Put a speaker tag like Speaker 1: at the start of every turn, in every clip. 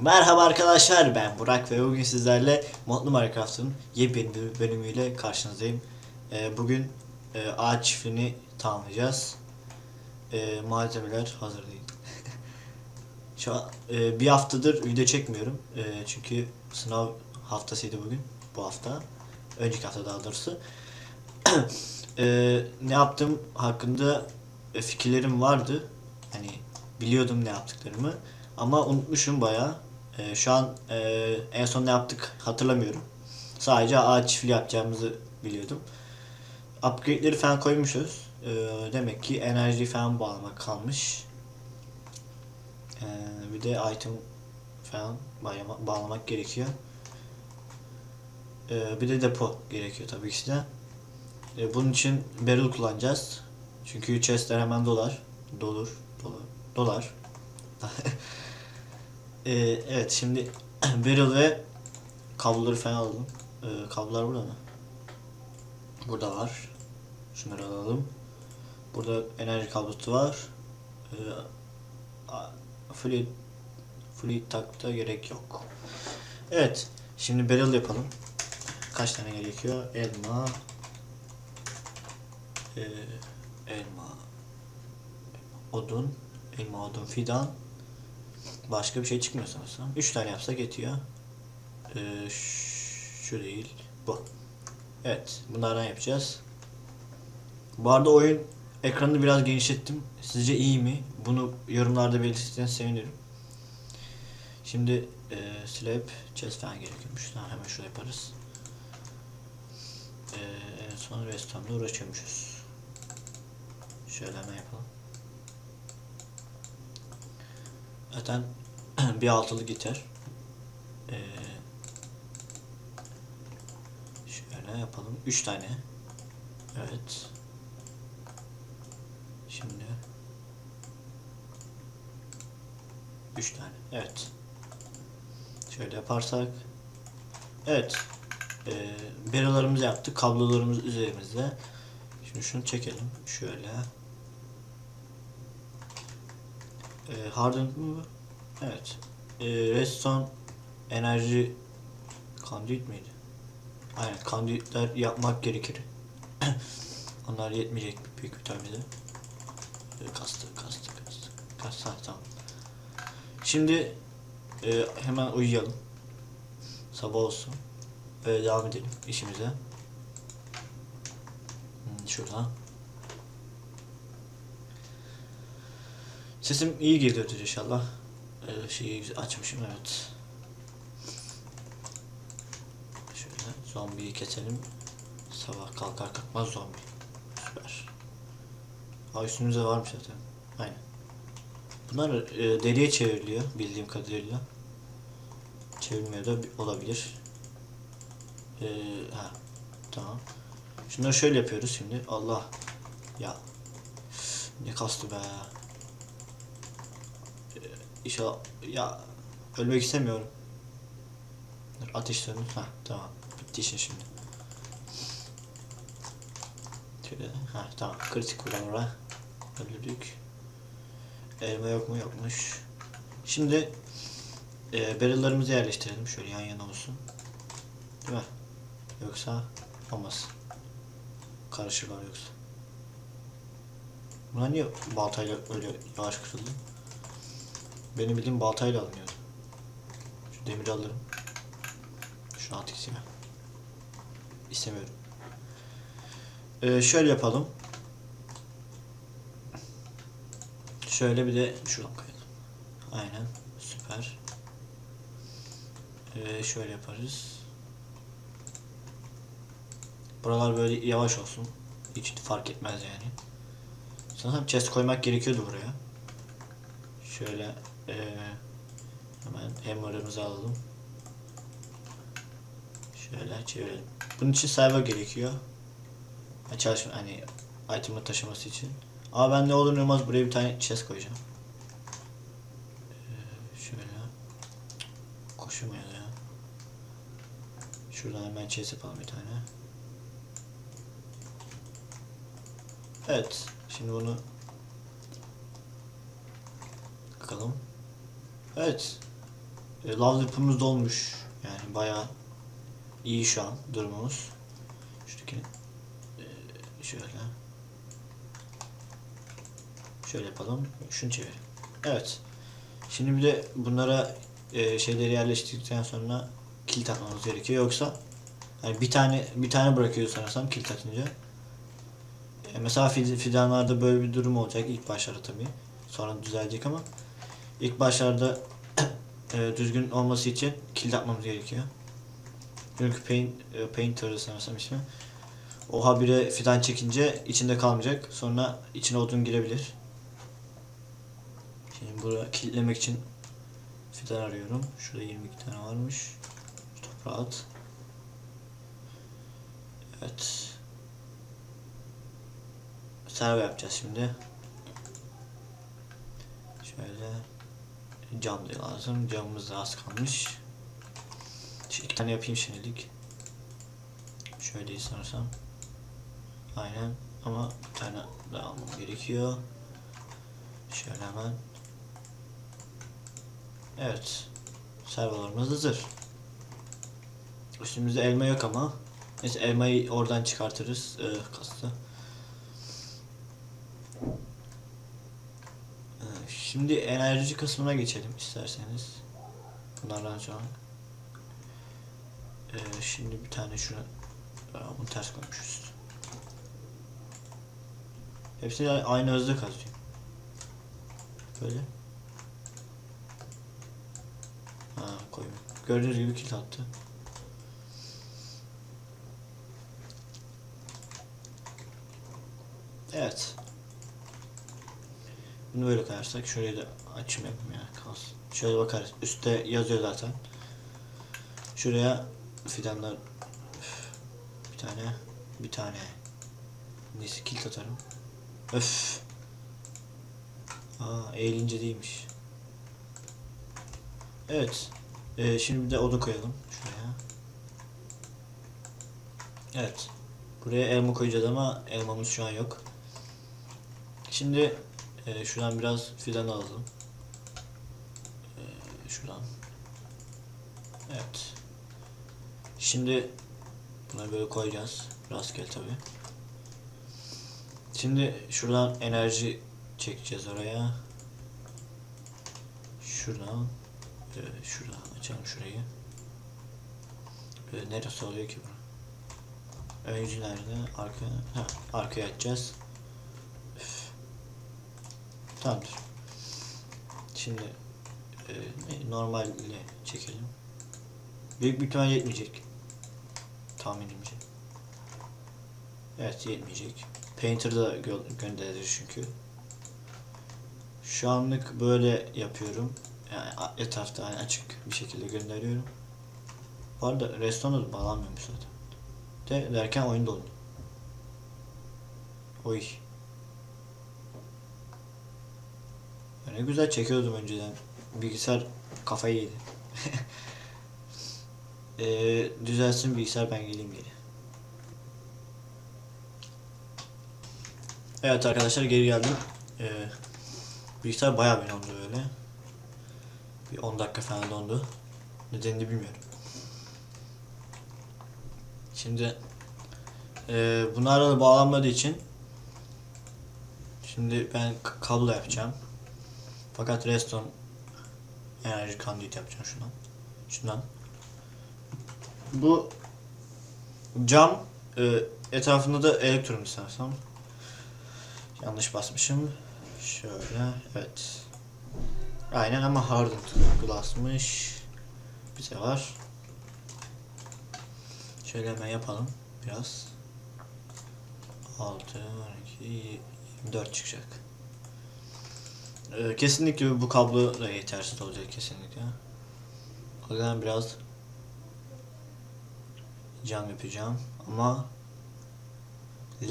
Speaker 1: Merhaba arkadaşlar ben Burak ve bugün sizlerle Modlu Minecraft'ın yepyeni bir bölümüyle karşınızdayım. Ee, bugün e, ağaç çiftliğini tamamlayacağız. Ee, malzemeler hazır değil. Şu an e, bir haftadır video çekmiyorum. E, çünkü sınav haftasıydı bugün. Bu hafta. Önceki hafta daha doğrusu. E, ne yaptım hakkında e, fikirlerim vardı. Hani biliyordum ne yaptıklarımı. Ama unutmuşum bayağı. Ee, şu an e, en son ne yaptık hatırlamıyorum. Sadece ağaç çiftliği yapacağımızı biliyordum. Upgrade'leri falan koymuşuz. Ee, demek ki enerji falan bağlamak kalmış. Ee, bir de item falan bağlama- bağlamak gerekiyor. Ee, bir de depo gerekiyor tabii ki de. Ee, bunun için barrel kullanacağız. Çünkü chestler hemen dolar. Dolur. Dolar. Dolar. Ee, evet şimdi barrel ve kabloları falan alalım. Ee, kablolar burada mı? Burada var. Şunları alalım. Burada enerji kablosu var. Ee, fluid, fluid takta gerek yok. Evet. Şimdi barrel yapalım. Kaç tane gerekiyor? Elma. Ee, elma. Odun. Elma, odun, fidan. Başka bir şey çıkmıyor sanırsam. 3 tane yapsak yetiyor. Ee, şu değil. Bu. Evet. Bunlardan yapacağız. Bu arada oyun ekranını biraz genişlettim. Sizce iyi mi? Bunu yorumlarda belirtirseniz sevinirim. Şimdi e, slab chest falan gerekiyormuş. Tamam hemen şurada yaparız. E, en son uğraşıyormuşuz. Şöyle hemen yapalım. Zaten bir altılı gitar. Ee, şöyle yapalım. Üç tane. Evet. Şimdi. Üç tane. Evet. Şöyle yaparsak. Evet. Ee, beralarımızı yaptık. Kablolarımız üzerimizde. Şimdi şunu çekelim. Şöyle. E, hardened mı? Evet. E, redstone enerji conduit miydi? Aynen conduitler yapmak gerekir. Onlar yetmeyecek büyük bir tabi de. E, kastı kastı kastı. Kastı tamam. Şimdi e, hemen uyuyalım. Sabah olsun. Böyle devam edelim işimize. Hmm, şuradan. Sesim iyi geliyordur inşallah. Ee, şeyi açmışım evet. Şöyle zombiyi keselim. Sabah kalkar kalkmaz zombi. Süper. Aa üstümüzde varmış zaten. Aynen. Bunlar e, deriye çevriliyor bildiğim kadarıyla. Çevirmiyor da bi- olabilir. Ee, ha tamam. Şunları şöyle yapıyoruz şimdi. Allah. Ya. Ne kastı be. İnşallah ya ölmek istemiyorum. Dur, Ateş sönün. Ha tamam. Bitti işin şimdi. Şöyle. Ha tamam. Kritik vuramura. Öldürdük. Elma yok mu? Yokmuş. Şimdi e, barrellarımızı yerleştirelim. Şöyle yan yana olsun. Değil mi? Yoksa olmaz. Karışırlar yoksa. Bunlar niye baltayla öyle yavaş kırıldı? Benim bildiğim baltayla alınıyordu. Şu demiri alırım. Şunu at ikisine. İstemiyorum. Ee, şöyle yapalım. Şöyle bir de şuradan koyalım. Aynen. Süper. Ee, şöyle yaparız. Buralar böyle yavaş olsun. Hiç fark etmez yani. Sanırım chest koymak gerekiyordu buraya. Şöyle eee hemen hammer'ımızı alalım. Şöyle çevirelim. Bunun için server gerekiyor. Ha, çalışma hani item'ı taşıması için. Ama ben ne olur ne olmaz buraya bir tane chest koyacağım. Eee, şöyle koşamıyor ya. Şuradan hemen chest yapalım bir tane. Evet. Şimdi bunu bakalım. Evet. E, lav yapımız dolmuş. Yani bayağı iyi şu an durumumuz. Şuradaki e, şöyle şöyle yapalım. Şunu çevir. Evet. Şimdi bir de bunlara e, şeyleri yerleştirdikten sonra kilit atmamız gerekiyor. Yoksa yani bir tane bir tane bırakıyor sanırsam kilit atınca. E, mesela fid- fidanlarda böyle bir durum olacak ilk başlarda tabii. Sonra düzelecek ama ilk başlarda e, düzgün olması için kilit atmamız gerekiyor. Çünkü paint, e, painter sanırsam ismi. O habire fidan çekince içinde kalmayacak. Sonra içine odun girebilir. Şimdi buraya kilitlemek için fidan arıyorum. Şurada 22 tane varmış. Toprağa at. Evet. Serve yapacağız şimdi. Şöyle cam da lazım. Camımız da az kalmış. Şu iki tane yapayım şimdilik. Şöyle sanırsam. Aynen ama bir tane daha almam gerekiyor. Şöyle hemen. Evet. Servolarımız hazır. Üstümüzde elma yok ama. Neyse elmayı oradan çıkartırız. Ee, kastı. Ee, Şimdi enerji kısmına geçelim isterseniz. Bunlardan sonra. Ee, şimdi bir tane şunu Aa, bunu ters koymuşuz. Hepsi aynı hızda kazıyor. Böyle. Ha koyma. Gördüğünüz gibi kilit attı. Evet. Bunu böyle koyarsak şurayı da açayım yapayım ya kalsın. Şöyle bakarız. Üstte yazıyor zaten. Şuraya fidanlar bir tane bir tane neyse kilit atarım. Öf. Aa eğilince değilmiş. Evet. Ee, şimdi bir de odun koyalım şuraya. Evet. Buraya elma koyacağız ama elmamız şu an yok. Şimdi e, şuradan biraz fidan alalım. E, şuradan. Evet. Şimdi bunları böyle koyacağız. Rastgele tabi. Şimdi şuradan enerji çekeceğiz oraya. Şuradan. Ee, şuradan açalım şurayı. Böyle neresi oluyor ki bu? Ön yüzü nerede? Arka, ha, arkaya açacağız. Tamamdır. Şimdi e, normal ile çekelim. Büyük bir ihtimal yetmeyecek. Tahminimce. Evet yetmeyecek. Painter'da gö- gönderir çünkü. Şu anlık böyle yapıyorum. Yani etrafta hani açık bir şekilde gönderiyorum. Bu arada restorana da bağlanmıyormuş zaten. De derken oyun doldu. Oy. Ne güzel çekiyordum önceden. Bilgisayar kafayı yedi. Ee, düzelsin bilgisayar ben geleyim geri. Evet arkadaşlar geri geldim. Ee, bilgisayar bayağı bir dondu böyle. Bir 10 dakika falan dondu. Nedenini bilmiyorum. Şimdi e, bunlarla bağlanmadığı için şimdi ben kablo yapacağım. Fakat redstone enerji conduit yapacağım şundan. Şundan. Bu cam e, etrafında da elektron istersem. Yanlış basmışım. Şöyle evet. Aynen ama hardened glass'mış. Bize var. Şöyle hemen yapalım biraz. 6, 12, 24 çıkacak. Ee, kesinlikle bu kablo yetersiz olacak kesinlikle. O yüzden biraz cam yapacağım ama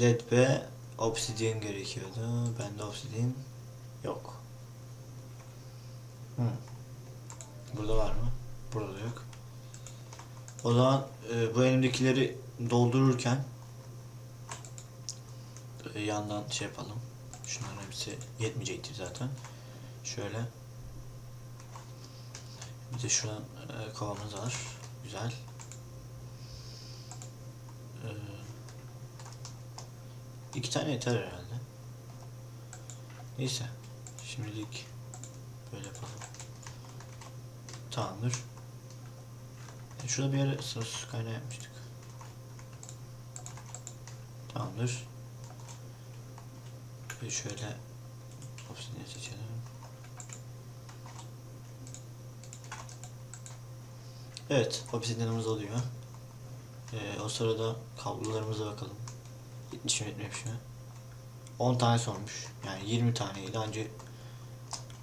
Speaker 1: led ve obsidian gerekiyordu. Bende obsidian yok. Hmm. Burada var mı? Burada da yok. O zaman e, bu elimdekileri doldururken e, yandan şey yapalım. Şunların hepsi yetmeyecektir zaten. Şöyle. Bir de şuradan e, kovamız var. Güzel. Ee, iki tane yeter herhalde. Neyse. Şimdilik böyle yapalım. Tamamdır. E, şurada bir yere sos kaynağı yapmıştık. Tamamdır. Şöyle obsidian seçelim. Evet, obsidianımız oluyor. Ee, o sırada kablolarımıza bakalım. 70 mi 70 mi? 10 tane sormuş. Yani 20 taneydi ancak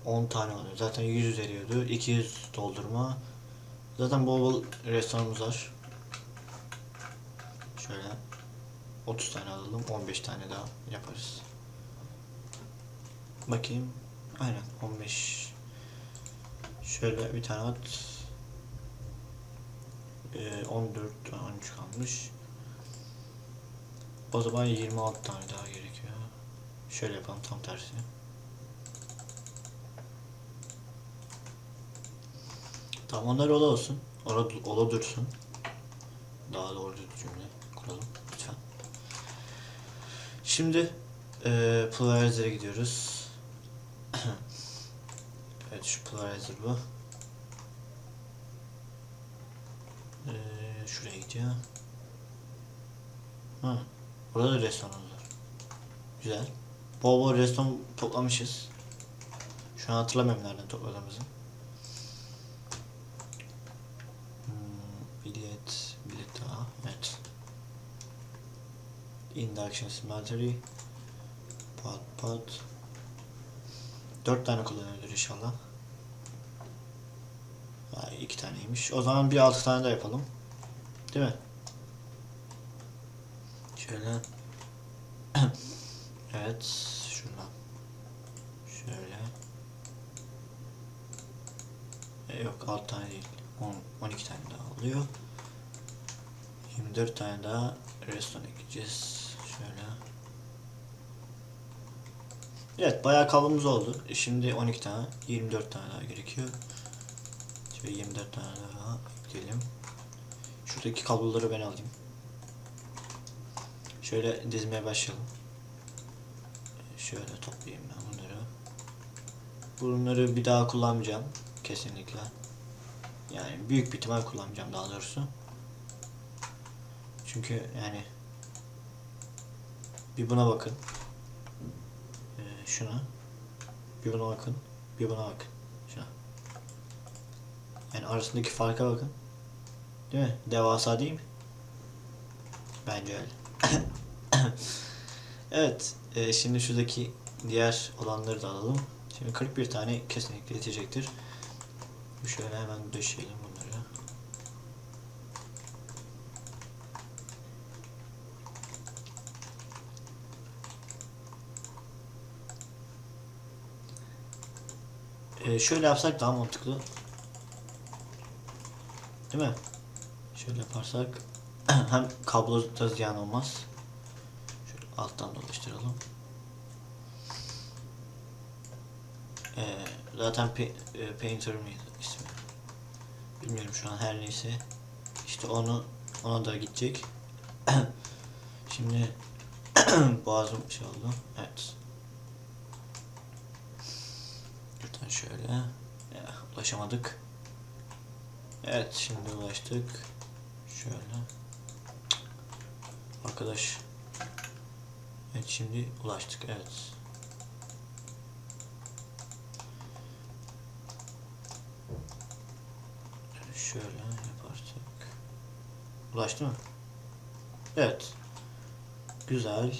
Speaker 1: 10 tane oluyor. Zaten 100 veriyordu. 200 doldurma. Zaten bol bol restoranımız var. Şöyle 30 tane alalım. 15 tane daha yaparız. Bakayım. Aynen 15. Şöyle bir tane at. Ee, 14 13 kalmış. O zaman 26 tane daha gerekiyor. Şöyle yapalım tam tersi. Tamam onlar ola olsun. Ola, ola dursun. Daha doğru bir cümle kuralım lütfen. Şimdi e, Polarizer'e gidiyoruz. evet şu Polarizer bu. E, şuraya gidiyor. Ha, burada da restoran var. Güzel. Bol bol restoran toplamışız. Şu an hatırlamıyorum nereden topladığımızı. Hmm, bilet, bilet daha. Evet. Induction Smeltery. Pot pot. Dört tane kullanıyordur inşallah. Ha, iki taneymiş. O zaman bir altı tane daha yapalım. Değil mi? Şöyle. evet. Şuradan. Şöyle. E, yok 6 tane değil. 10, 12 tane daha oluyor. 24 tane daha restoran ekleyeceğiz. Şöyle. Evet bayağı kablomuz oldu. E, Şimdi 12 tane, 24 tane daha gerekiyor. Şöyle 24 tane daha ekleyelim. Şuradaki kabloları ben alayım. Şöyle dizmeye başlayalım. Şöyle toplayayım ben bunları. Bunları bir daha kullanmayacağım. Kesinlikle. Yani büyük bir ihtimal kullanmayacağım daha doğrusu. Çünkü yani bir buna bakın. Şuna. Bir buna bakın. Bir buna bakın. Şuna. Yani arasındaki farka bakın. Değil mi? Devasa değil mi? Bence öyle. evet. e, şimdi şuradaki diğer olanları da alalım. Şimdi 41 tane kesinlikle yetecektir. Şöyle hemen döşeyelim bunları. Ee, şöyle yapsak daha mantıklı. Değil mi? Şöyle yaparsak hem kablo da ziyan olmaz. Şöyle alttan dolaştıralım. Ee, zaten e, Painter mıydı ismi? Bilmiyorum şu an her neyse. İşte onu ona da gidecek. Şimdi boğazım şey oldu. Evet. Şuradan şöyle. Ya, ulaşamadık. Evet şimdi ulaştık. Şöyle. Arkadaş. Evet şimdi ulaştık. Evet. Şöyle yaparsak. Ulaştı mı? Evet. Güzel.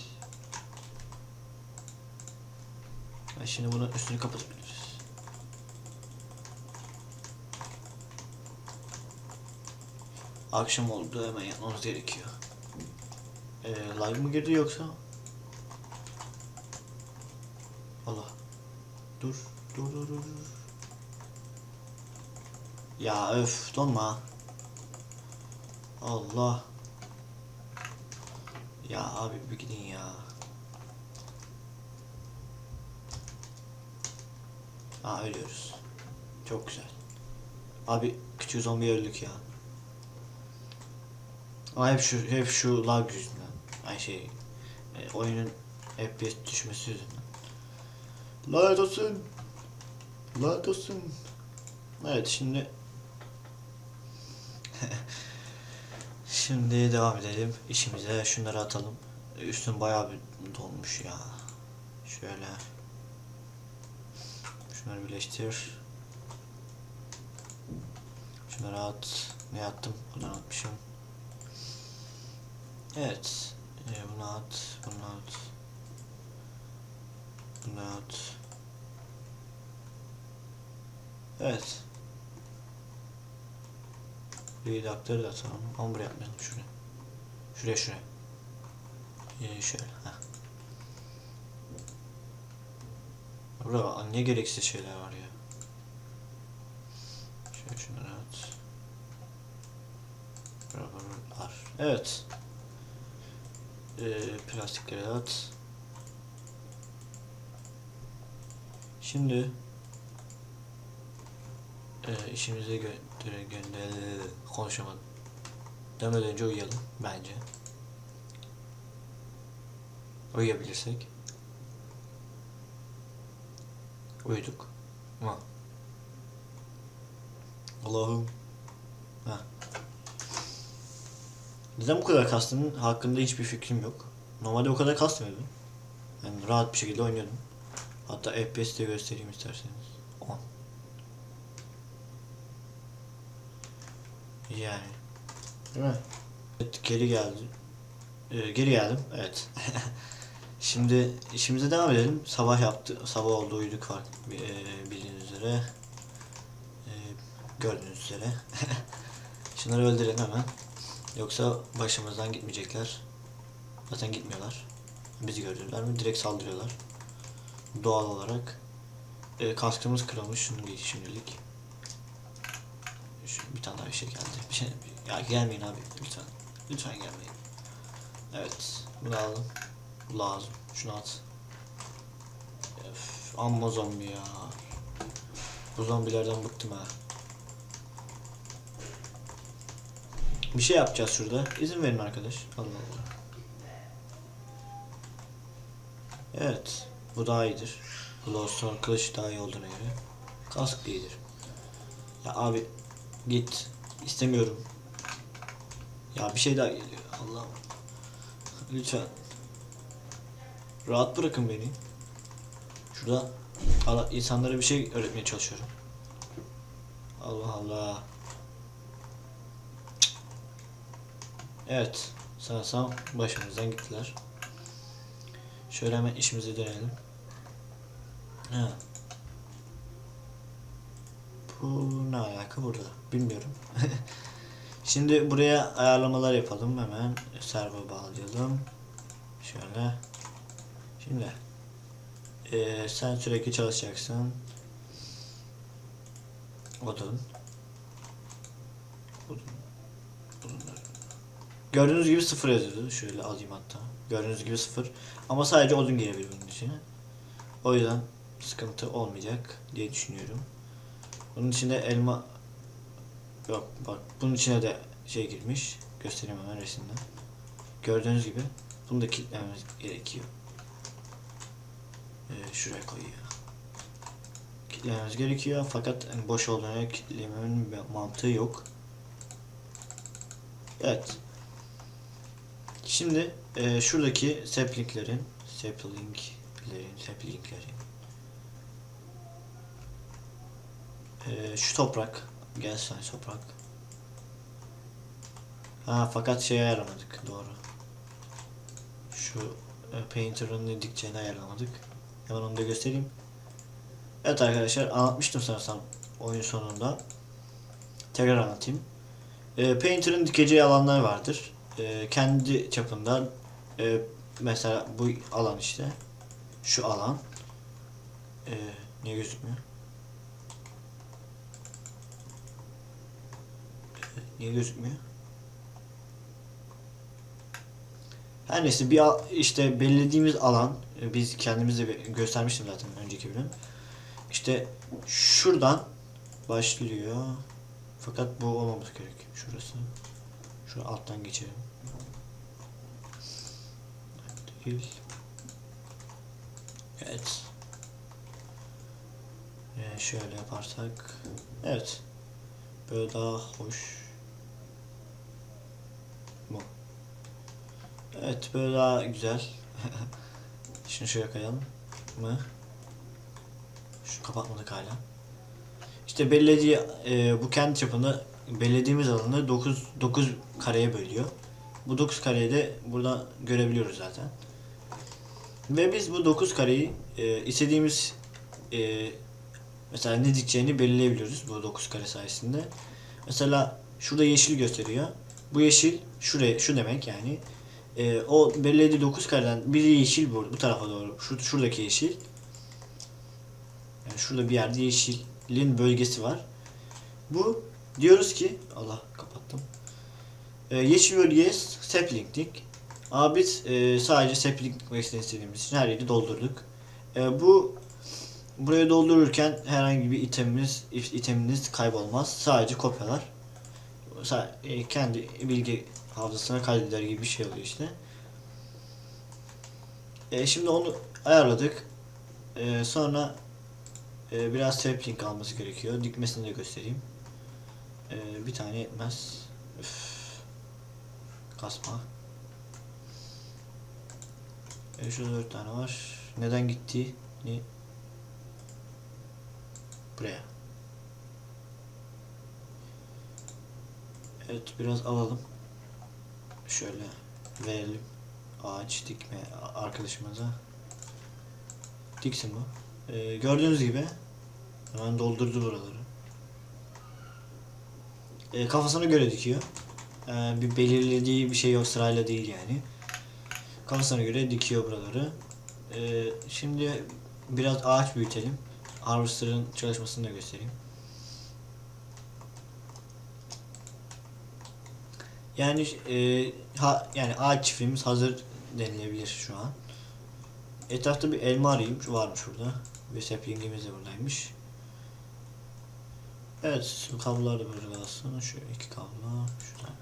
Speaker 1: Şimdi bunu üstünü kapatabiliriz. Akşam oldu hemen yatmamız gerekiyor. Ee, live mı girdi yoksa? Allah. Dur. Dur dur dur. Ya öf donma. Allah. Ya abi bir gidin ya. Aa ölüyoruz. Çok güzel. Abi küçük zombi öldük ya. Ama hep şu hep şu lag yüzünden. Ay şey e, oyunun FPS düşmesi yüzünden. Lanet olsun. Lanet olsun. Evet şimdi Şimdi devam edelim işimize. Şunları atalım. Üstün bayağı bir dolmuş ya. Şöyle. Şunları birleştir. Şunları at. Ne attım? Bunu atmışım. Evet. Ee, bunu at. Bunu at. Bunu at. Evet. Redaktörü de atalım. Ama buraya yapmayalım. Şuraya. Şuraya şuraya. Ee, şöyle. Heh. Burada ne gereksiz şeyler var ya. Şöyle şunları at. Buralar. Evet. Ee, plastikleri at. Şimdi e, işimize gö gönder konuşamadım. Demeden önce uyuyalım bence. Uyuyabilirsek. Uyuduk. Ama Allah'ım. Ha. Neden bu kadar kastığının hakkında hiçbir fikrim yok. Normalde o kadar kasmıyordum. Yani rahat bir şekilde oynuyordum. Hatta FPS de göstereyim isterseniz. 10. Yani. Değil mi? Evet, geri geldi. Ee, geri geldim. Evet. Şimdi işimize devam edelim. Sabah yaptı. Sabah oldu uyuduk var. Ee, bildiğiniz üzere. Ee, gördüğünüz üzere. Şunları öldürelim hemen. Yoksa başımızdan gitmeyecekler. Zaten gitmiyorlar. Bizi gördüler mi direkt saldırıyorlar. Doğal olarak. Ee, kaskımız kırılmış. Şunu giy şimdilik. Şu, bir tane daha bir şey geldi. Bir şey, ya gelmeyin abi lütfen. Lütfen gelmeyin. Evet. Bunu aldım. Bu lazım. Şunu at. Öf, amma zombi ya. Bu zombilerden bıktım ha. Bir şey yapacağız şurada. İzin verin arkadaş. Allah Allah. Evet. Bu daha iyidir. Glowstone kılıç daha iyi olduğuna göre. Kask da iyidir. Ya abi git. İstemiyorum. Ya bir şey daha geliyor. Allah'ım. Lütfen. Rahat bırakın beni. Şurada ara- insanlara bir şey öğretmeye çalışıyorum. Allah Allah. Evet. Sanırsam başımızdan gittiler. Şöyle hemen işimize dönelim. Ha. Bu ne alaka burada? Bilmiyorum. Şimdi buraya ayarlamalar yapalım hemen. Server bağlayalım. Şöyle. Şimdi eee, sen sürekli çalışacaksın. Odun. Odunlar. Gördüğünüz gibi sıfır yazıyordu. Şöyle alayım hatta. Gördüğünüz gibi sıfır. Ama sadece odun girebilir bunun içine. O yüzden sıkıntı olmayacak diye düşünüyorum. Bunun içinde elma yok bak bunun içine de şey girmiş. Göstereyim hemen resimde. Gördüğünüz gibi bunu da kilitlememiz gerekiyor. Ee, şuraya koyuyor. Kilitlememiz gerekiyor fakat hani boş olduğuna kilitlemenin bir mantığı yok. Evet. Şimdi e, şuradaki saplinglerin saplinglerin saplinglerin e, şu toprak gel sen toprak. Ha fakat şey ayarlamadık doğru. Şu e, painter'ın ne dikeceğini ayarlamadık hemen onu da göstereyim. Evet arkadaşlar anlatmıştım sanırsam oyun sonunda. Tekrar anlatayım. E, painter'ın dikeceği alanlar vardır e, kendi çapında e, mesela bu alan işte şu alan. E, niye gözükmüyor? E, niye gözükmüyor? Her neyse bir işte belirlediğimiz alan e, biz kendimize göstermiştim zaten önceki bölüm. İşte şuradan başlıyor. Fakat bu olmaması gerek. Şurası. Şu alttan geçelim. Değil. Evet. Ee, şöyle yaparsak. Evet. Böyle daha hoş. Bu. Evet böyle daha güzel. Şunu şöyle koyalım mı? Şu kapatmadık hala. İşte belediye e, bu kendi çapını belediğimiz alanı 9 9 kareye bölüyor. Bu 9 kareyi de burada görebiliyoruz zaten. Ve biz bu 9 kareyi e, istediğimiz e, mesela ne dikeceğini belirleyebiliyoruz bu 9 kare sayesinde. Mesela şurada yeşil gösteriyor. Bu yeşil şuraya şu demek yani. E, o belirlediği 9 kareden biri yeşil bu, bu tarafa doğru. Şu, şuradaki yeşil. Yani şurada bir yerde yeşilin bölgesi var. Bu diyoruz ki Allah kapattım. E, yeşil bölgeye sapling dik. Ama biz e, sadece sapling dikmesini istediğimiz için her yeri doldurduk. E, bu buraya doldururken herhangi bir itemimiz iteminiz kaybolmaz. Sadece kopyalar. Sa- e, kendi bilgi hafızasına kaydeder gibi bir şey oluyor işte. E, şimdi onu ayarladık. E, sonra e, biraz sapling alması gerekiyor. Dikmesini de göstereyim. E, bir tane yetmez. Üf. Kasma. E, şurada dört tane var. Neden gitti? Ni? Buraya. Evet biraz alalım. Şöyle verelim. Ağaç dikme arkadaşımıza. Diksin bu. Ee, gördüğünüz gibi hemen doldurdu buraları. Ee, kafasına göre dikiyor. Ee, bir belirlediği bir şey yok sırayla değil yani. Kafasına göre dikiyor buraları. Ee, şimdi biraz ağaç büyütelim. Harvester'ın çalışmasını da göstereyim. Yani e, ha, yani ağaç çiftliğimiz hazır denilebilir şu an. Etrafta bir elma arayayım. Şu varmış burada. Ve saplingimiz de buradaymış. Evet, kablolar da burada kalsın. Şu iki kablo. Şuradan.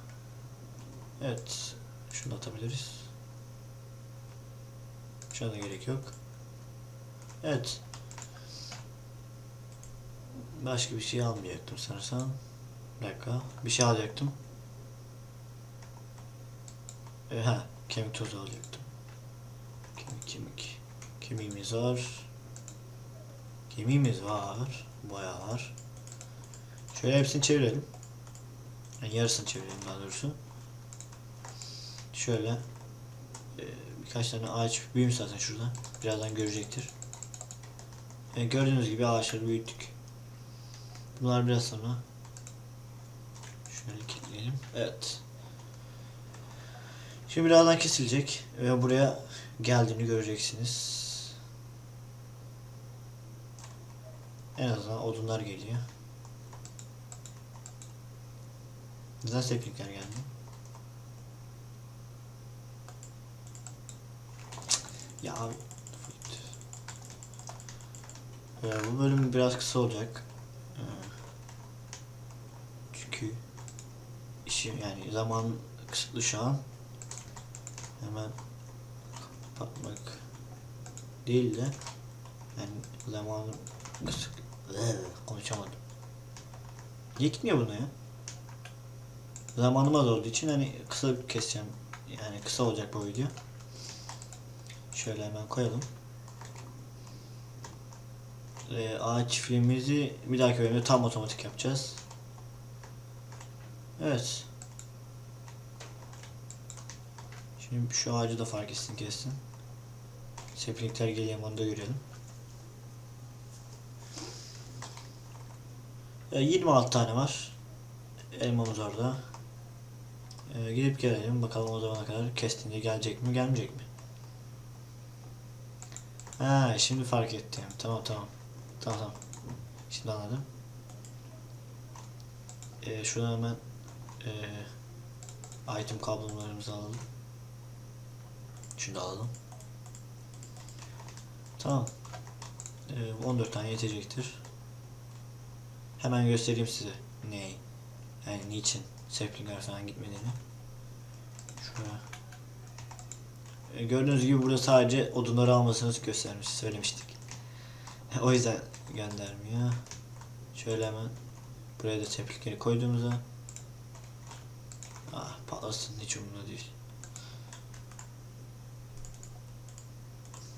Speaker 1: Evet, şunu atabiliriz. Şuna da gerek yok. Evet. Başka bir şey almayacaktım sanırsam. Bir dakika. Bir şey alacaktım. E, ha, kemik tozu alacaktım. Kemik kemik. Kemiğimiz var. Kemiğimiz var. Bayağı var. Şöyle hepsini çevirelim. Yani yarısını çevirelim daha doğrusu. Şöyle e, birkaç tane ağaç büyümüş zaten şurada. Birazdan görecektir. E, gördüğünüz gibi ağaçları büyüttük. Bunlar biraz sonra şöyle kilitleyelim. Evet. Şimdi birazdan kesilecek ve buraya geldiğini göreceksiniz. En azından odunlar geliyor. Neden saplingler geldi? Ya. Ee, bu bölüm biraz kısa olacak. Ee, çünkü işim yani zaman kısıtlı şu an. Hemen kapatmak değil de yani zamanım kısık konuşamadım. Niye gitmiyor buna ya? Zamanım az olduğu için hani kısa keseceğim. Yani kısa olacak bu video. Şöyle hemen koyalım. Ee, ağaç çiftliğimizi bir dahaki bölümde tam otomatik yapacağız. Evet. Şimdi şu ağacı da fark etsin kessin. Saplingler geliyor onu da görelim. Ee, 26 tane var. Elmamız orada. Ee, gidip gelelim bakalım o zamana kadar kestiğinde gelecek mi gelmeyecek mi? Ha şimdi fark ettim. Tamam tamam. Tamam tamam. Şimdi anladım. Ee, şuradan hemen e, item kablolarımızı alalım. Şunu da alalım. Tamam. Ee, 14 tane yetecektir. Hemen göstereyim size neyi. Yani niçin Saplinger falan gitmediğini. Şuraya. E, gördüğünüz gibi burada sadece odunları almasını göstermiş, söylemiştik. o yüzden göndermiyor. Şöyle hemen buraya da Saplinger'i koyduğumuzda Ah patlasın hiç umurumda değil.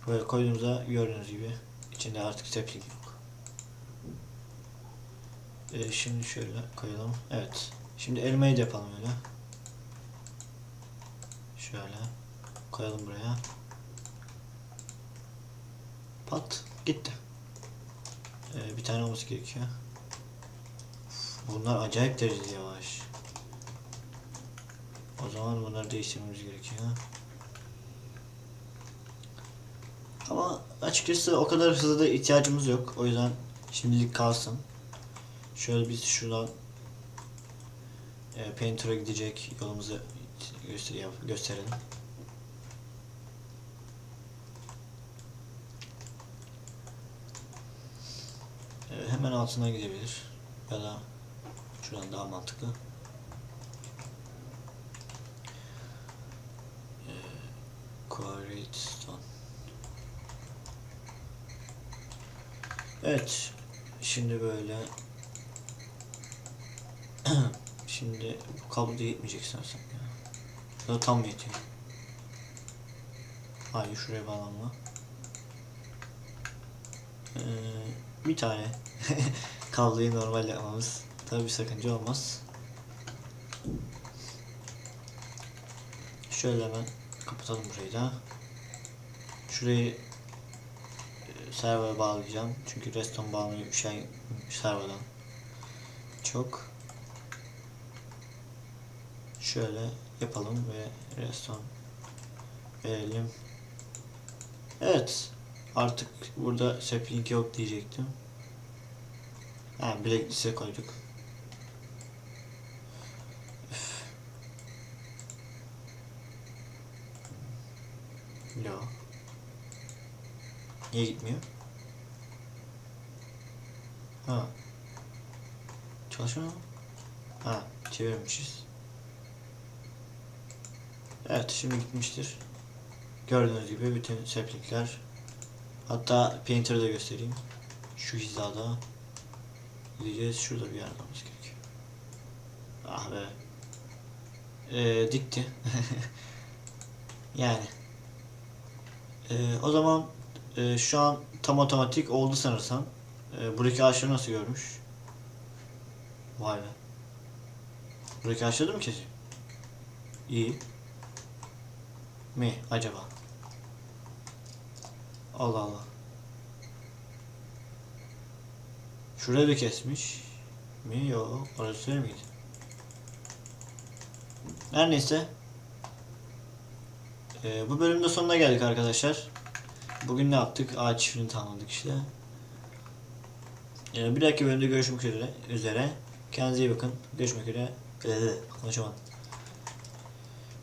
Speaker 1: Böyle koyduğumuzda gördüğünüz gibi içinde artık sapling yok. Ee, şimdi şöyle koyalım. Evet. Şimdi elmayı da yapalım öyle. Şöyle koyalım buraya. Pat gitti. Ee, bir tane olması gerekiyor. Bunlar acayip derecede yavaş. O zaman bunları değiştirmemiz gerekiyor. Ama açıkçası o kadar hızlı da ihtiyacımız yok. O yüzden şimdilik kalsın. Şöyle biz şuradan e, Painter'a gidecek yolumuzu göster gösterelim. E, hemen altına gidebilir. Ya da şuradan daha mantıklı. E. Evet. Şimdi böyle Şimdi bu kablo yetmeyecek sanırsam ya. Ya da tam yetiyor. Hayır şuraya bağlanma. Ee, bir tane kabloyu normal yapmamız tabi bir sakınca olmaz. Şöyle hemen kapatalım burayı da. Şurayı e, server'a bağlayacağım. Çünkü redstone bağlanıyor şey serverdan. Çok. Şöyle yapalım ve redstone verelim. Evet. Artık burada sapling yok diyecektim. Ha blacklist'e koyduk. Üf. Yo. Niye gitmiyor? Ha. Çalışmıyor mu? Ha, çevirmişiz. Evet, şimdi gitmiştir. Gördüğünüz gibi bütün saplingler. Hatta Painter'ı da göstereyim. Şu hizada. Gideceğiz. Şurada bir yerde olması gerekiyor. Ah be. Ee, dikti. yani. Ee, o zaman e, şu an tam otomatik oldu sanırsam. E, buradaki ağaçları nasıl görmüş? Vay be. Buradaki ağaçları mı kesiyor? İyi. Mi acaba? Allah Allah. Şurayı da kesmiş. Mi? Yok. Orası öyle miydi? Her neyse. Ee, bu bölümde sonuna geldik arkadaşlar. Bugün ne yaptık? Ağaç çiftliğini tamamladık işte. Ee, bir dahaki bölümde görüşmek üzere. üzere. Kendinize iyi bakın. Görüşmek üzere. Ee, konuşamadım.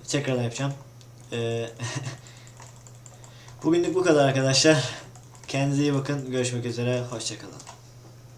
Speaker 1: Tekrardan yapacağım. Ee, Bugünlük bu kadar arkadaşlar. Kendinize iyi bakın. Görüşmek üzere. Hoşçakalın.